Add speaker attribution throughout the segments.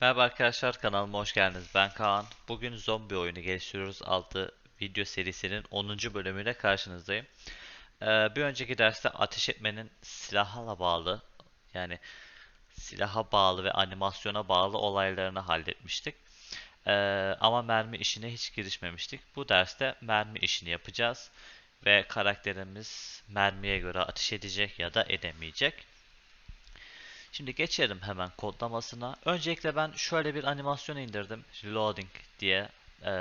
Speaker 1: Merhaba arkadaşlar kanalıma hoş geldiniz. Ben Kaan. Bugün zombi oyunu geliştiriyoruz adlı video serisinin 10. bölümüyle karşınızdayım. Ee, bir önceki derste ateş etmenin silahla bağlı yani silaha bağlı ve animasyona bağlı olaylarını halletmiştik. Ee, ama mermi işine hiç girişmemiştik. Bu derste mermi işini yapacağız ve karakterimiz mermiye göre ateş edecek ya da edemeyecek. Şimdi geçelim hemen kodlamasına. Öncelikle ben şöyle bir animasyon indirdim. Reloading diye e,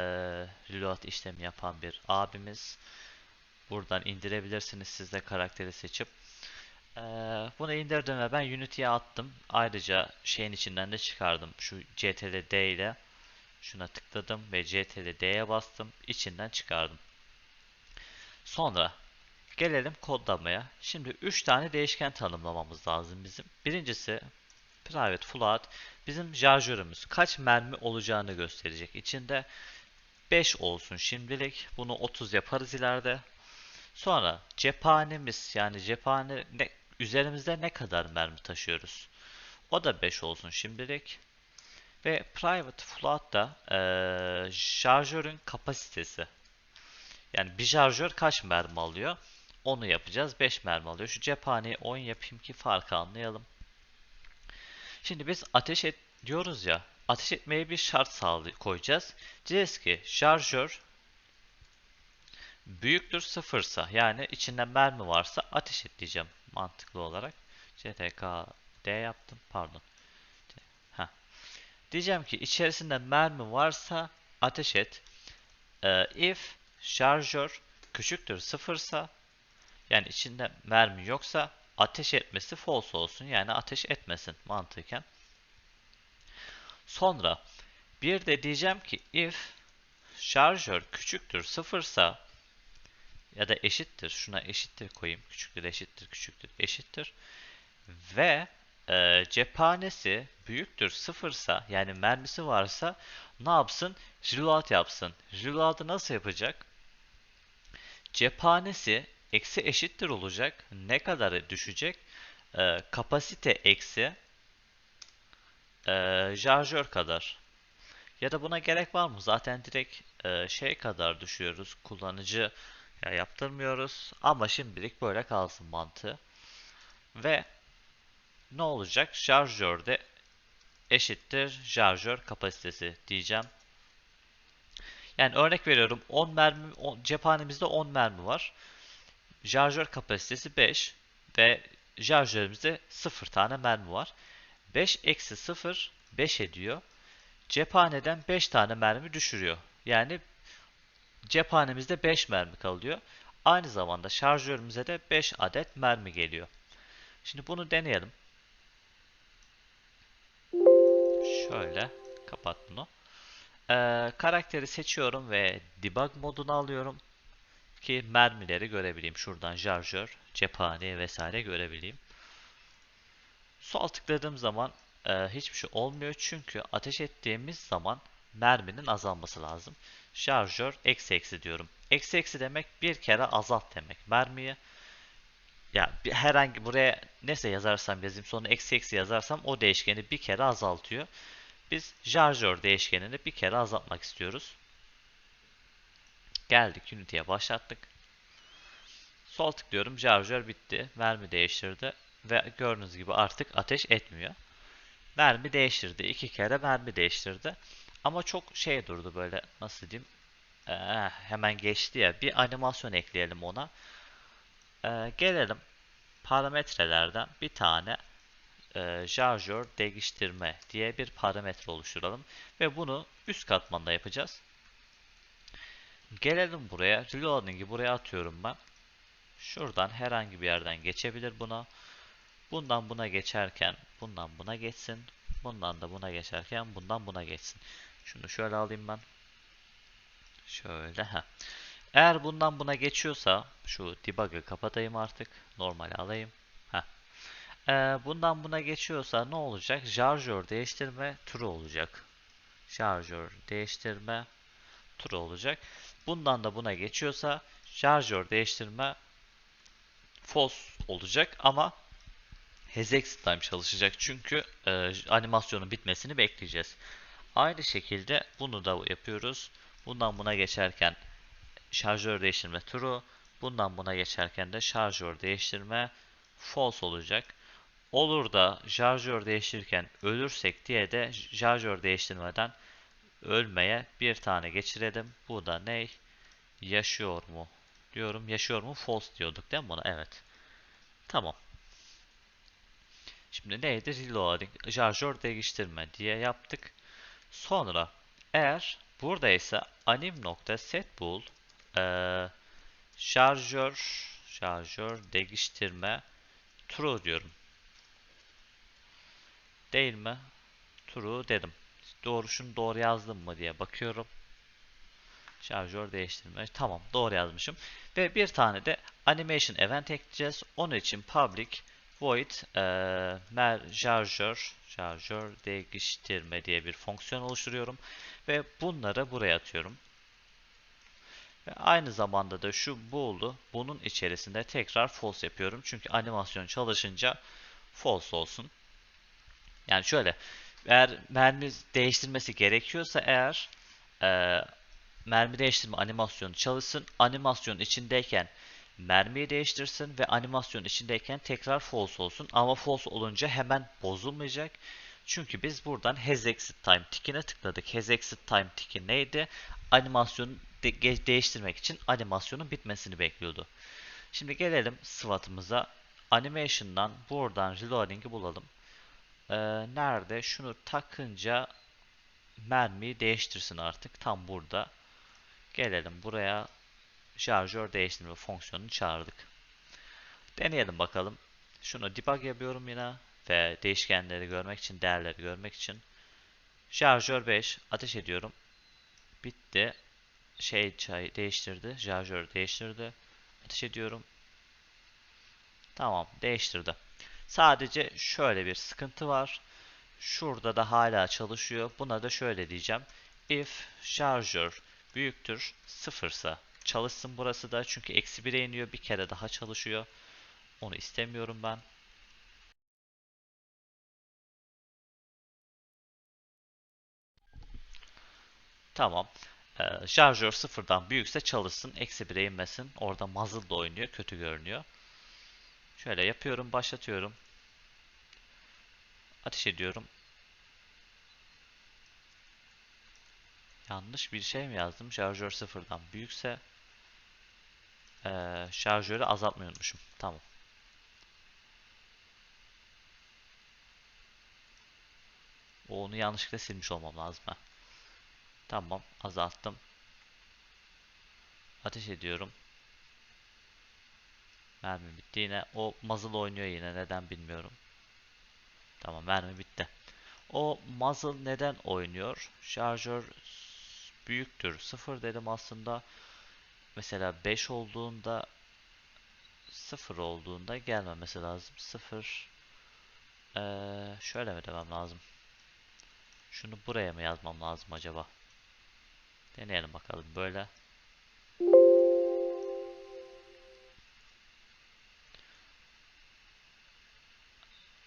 Speaker 1: reload işlemi yapan bir abimiz. Buradan indirebilirsiniz siz de karakteri seçip. E, bunu indirdim ve ben Unity'ye attım. Ayrıca şeyin içinden de çıkardım. Şu CTRL D ile şuna tıkladım ve CTRL D'ye bastım. İçinden çıkardım. Sonra Gelelim kodlamaya. Şimdi 3 tane değişken tanımlamamız lazım bizim. Birincisi private float bizim şarjörümüz kaç mermi olacağını gösterecek. İçinde 5 olsun şimdilik. Bunu 30 yaparız ileride. Sonra cephanemiz yani cephane ne, üzerimizde ne kadar mermi taşıyoruz. O da 5 olsun şimdilik. Ve private float da ee, şarjörün kapasitesi. Yani bir şarjör kaç mermi alıyor? Onu yapacağız. 5 mermi alıyor. Şu cephaneyi 10 yapayım ki farkı anlayalım. Şimdi biz ateş et diyoruz ya. Ateş etmeye bir şart koyacağız. Diyeceğiz ki şarjör büyüktür sıfırsa yani içinde mermi varsa ateş et diyeceğim mantıklı olarak. CTK D yaptım pardon. Heh. Diyeceğim ki içerisinde mermi varsa ateş et. Ee, if şarjör küçüktür sıfırsa yani içinde mermi yoksa ateş etmesi false olsun. Yani ateş etmesin mantıken. Sonra bir de diyeceğim ki if şarjör küçüktür sıfırsa ya da eşittir şuna eşittir koyayım küçüktür eşittir küçüktür eşittir ve e, cephanesi büyüktür sıfırsa yani mermisi varsa ne yapsın? Reload yapsın. Reload'ı nasıl yapacak? Cephanesi eksi eşittir olacak. Ne kadar düşecek? E, kapasite eksi e, şarjör kadar. Ya da buna gerek var mı? Zaten direkt e, şey kadar düşüyoruz. Kullanıcı ya yaptırmıyoruz. Ama şimdilik böyle kalsın mantığı. Ve ne olacak? Şarjörde eşittir şarjör kapasitesi diyeceğim. Yani örnek veriyorum 10 mermi 10, cephanemizde 10 mermi var. Şarjör kapasitesi 5 ve şarjörümüzde 0 tane mermi var. 5 eksi 0 5 ediyor. Cephaneden 5 tane mermi düşürüyor. Yani cephanemizde 5 mermi kalıyor. Aynı zamanda şarjörümüze de 5 adet mermi geliyor. Şimdi bunu deneyelim. Şöyle kapat bunu. Ee, karakteri seçiyorum ve debug modunu alıyorum ki mermileri görebileyim. Şuradan şarjör, cephane vesaire görebileyim. Sol tıkladığım zaman e, hiçbir şey olmuyor çünkü ateş ettiğimiz zaman merminin azalması lazım. Şarjör eksi eksi diyorum. Eksi eksi demek bir kere azalt demek mermiyi. Ya bir, herhangi buraya neyse yazarsam yazayım sonra eksi eksi yazarsam o değişkeni bir kere azaltıyor. Biz şarjör değişkenini bir kere azaltmak istiyoruz. Geldik Unity'ye başlattık. Sol tıklıyorum. Şarjör bitti. Mermi değiştirdi. Ve gördüğünüz gibi artık ateş etmiyor. Mermi değiştirdi. iki kere mermi değiştirdi. Ama çok şey durdu böyle nasıl diyeyim. Ee, hemen geçti ya. Bir animasyon ekleyelim ona. Ee, gelelim parametrelerden bir tane e, şarjör değiştirme diye bir parametre oluşturalım. Ve bunu üst katmanda yapacağız. Gelelim buraya. Reloading'i buraya atıyorum ben. Şuradan herhangi bir yerden geçebilir buna. Bundan buna geçerken bundan buna geçsin. Bundan da buna geçerken bundan buna geçsin. Şunu şöyle alayım ben. Şöyle ha. Eğer bundan buna geçiyorsa şu debug'ı kapatayım artık. Normal alayım. Ha. Ee, bundan buna geçiyorsa ne olacak? Şarjör değiştirme true olacak. Şarjör değiştirme true olacak. Bundan da buna geçiyorsa şarjör değiştirme false olacak ama Hexex time çalışacak çünkü e, animasyonun bitmesini bekleyeceğiz. Aynı şekilde bunu da yapıyoruz. Bundan buna geçerken şarjör değiştirme true. Bundan buna geçerken de şarjör değiştirme false olacak. Olur da şarjör değiştirirken ölürsek diye de şarjör değiştirmeden ölmeye bir tane geçirelim. Bu da ne? Yaşıyor mu? Diyorum. Yaşıyor mu? False diyorduk değil mi buna? Evet. Tamam. Şimdi neydi? Reloading, şarjör değiştirme diye yaptık. Sonra eğer buradaysa anim.setBool ee, şarjör şarjör değiştirme true diyorum. Değil mi? True dedim. Doğru şunu doğru yazdım mı diye bakıyorum. Şarjör değiştirme. Tamam doğru yazmışım. Ve bir tane de animation event ekleyeceğiz. Onun için public void e, mer şarjör şarjör değiştirme diye bir fonksiyon oluşturuyorum. Ve bunları buraya atıyorum. Ve aynı zamanda da şu bool'u bunun içerisinde tekrar false yapıyorum. Çünkü animasyon çalışınca false olsun. Yani şöyle eğer mermi değiştirmesi gerekiyorsa eğer e, mermi değiştirme animasyonu çalışsın. Animasyon içindeyken mermiyi değiştirsin ve animasyon içindeyken tekrar false olsun. Ama false olunca hemen bozulmayacak. Çünkü biz buradan has exit time tikine tıkladık. Has exit time tiki neydi? Animasyonu de değiştirmek için animasyonun bitmesini bekliyordu. Şimdi gelelim SWAT'ımıza. Animation'dan buradan reloading'i bulalım. Ee, nerede? Şunu takınca mermiyi değiştirsin artık. Tam burada. Gelelim buraya. Şarjör değiştirme fonksiyonunu çağırdık. Deneyelim bakalım. Şunu debug yapıyorum yine. Ve değişkenleri görmek için, değerleri görmek için. Şarjör 5. Ateş ediyorum. Bitti. Şey çay değiştirdi. Şarjör değiştirdi. Ateş ediyorum. Tamam. Değiştirdi. Sadece şöyle bir sıkıntı var. Şurada da hala çalışıyor. Buna da şöyle diyeceğim. If şarjör büyüktür sıfırsa çalışsın burası da. Çünkü eksi 1'e iniyor. Bir kere daha çalışıyor. Onu istemiyorum ben. Tamam. Ee, şarjör sıfırdan büyükse çalışsın. Eksi 1'e inmesin. Orada muzzle da oynuyor. Kötü görünüyor. Şöyle yapıyorum. Başlatıyorum. Ateş ediyorum. Yanlış bir şey mi yazdım? Şarjör sıfırdan büyükse ee, şarjörü azaltmayı unutmuşum. Tamam. Onu yanlışlıkla silmiş olmam lazım. Ha. Tamam. Azalttım. Ateş ediyorum. Mermi bitti yine. O muzzle oynuyor yine. Neden bilmiyorum. Tamam mermi bitti. O muzzle neden oynuyor? Şarjör büyüktür. 0 dedim aslında. Mesela 5 olduğunda 0 olduğunda gelmemesi lazım. 0 ee, şöyle mi demem lazım? Şunu buraya mı yazmam lazım acaba? Deneyelim bakalım böyle.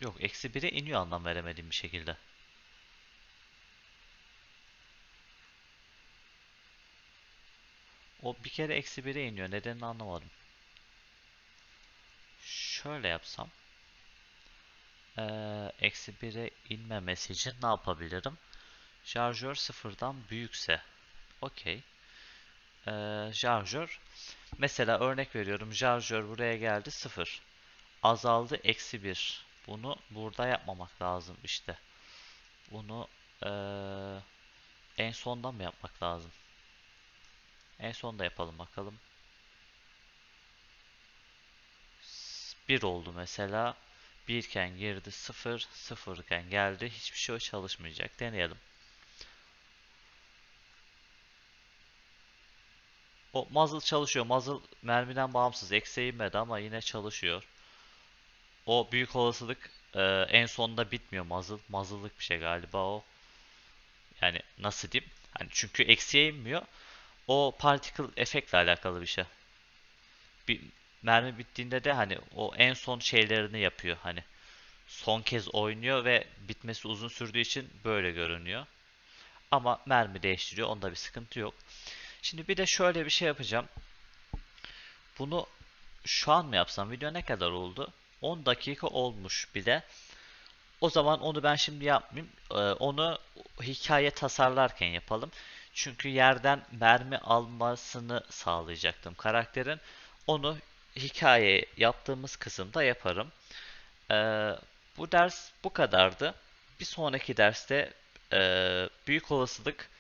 Speaker 1: Yok eksi 1'e iniyor anlam veremediğim bir şekilde. O bir kere eksi 1'e iniyor. Nedenini anlamadım. Şöyle yapsam. Ee, eksi 1'e inmemesi için ne yapabilirim? Şarjör sıfırdan büyükse. Okey. Ee, şarjör. Mesela örnek veriyorum. Şarjör buraya geldi 0. Azaldı eksi 1. Bunu burada yapmamak lazım işte. Bunu ee, en sondan mı yapmak lazım? En sonda yapalım bakalım. 1 oldu mesela. 1 iken girdi 0, 0 iken geldi. Hiçbir şey çalışmayacak. Deneyelim. O muzzle çalışıyor. Muzzle mermiden bağımsız. Eksiğe inmedi ama yine çalışıyor. O büyük olasılık e, en sonunda bitmiyor muzzle. Muzzle'lık bir şey galiba o. Yani nasıl diyeyim? Hani çünkü eksiye inmiyor. O particle efektle alakalı bir şey. Bir mermi bittiğinde de hani o en son şeylerini yapıyor hani. son kez oynuyor ve bitmesi uzun sürdüğü için böyle görünüyor. Ama mermi değiştiriyor. Onda bir sıkıntı yok. Şimdi bir de şöyle bir şey yapacağım. Bunu şu an mı yapsam? Video ne kadar oldu? 10 dakika olmuş bir de. O zaman onu ben şimdi yapmayayım. Ee, onu hikaye tasarlarken yapalım. Çünkü yerden mermi almasını sağlayacaktım karakterin. Onu hikaye yaptığımız kısımda yaparım. Ee, bu ders bu kadardı. Bir sonraki derste e, büyük olasılık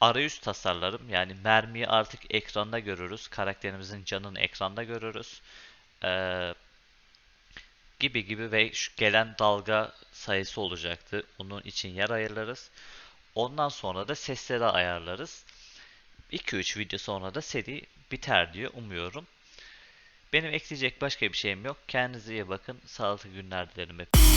Speaker 1: arayüz tasarlarım. Yani mermiyi artık ekranda görürüz. Karakterimizin canını ekranda görürüz. Ee, gibi gibi ve şu gelen dalga sayısı olacaktı. Bunun için yer ayarlarız. Ondan sonra da sesleri ayarlarız. 2-3 video sonra da seri biter diye umuyorum. Benim ekleyecek başka bir şeyim yok. Kendinize iyi bakın. Sağlıklı günler dilerim hepinize.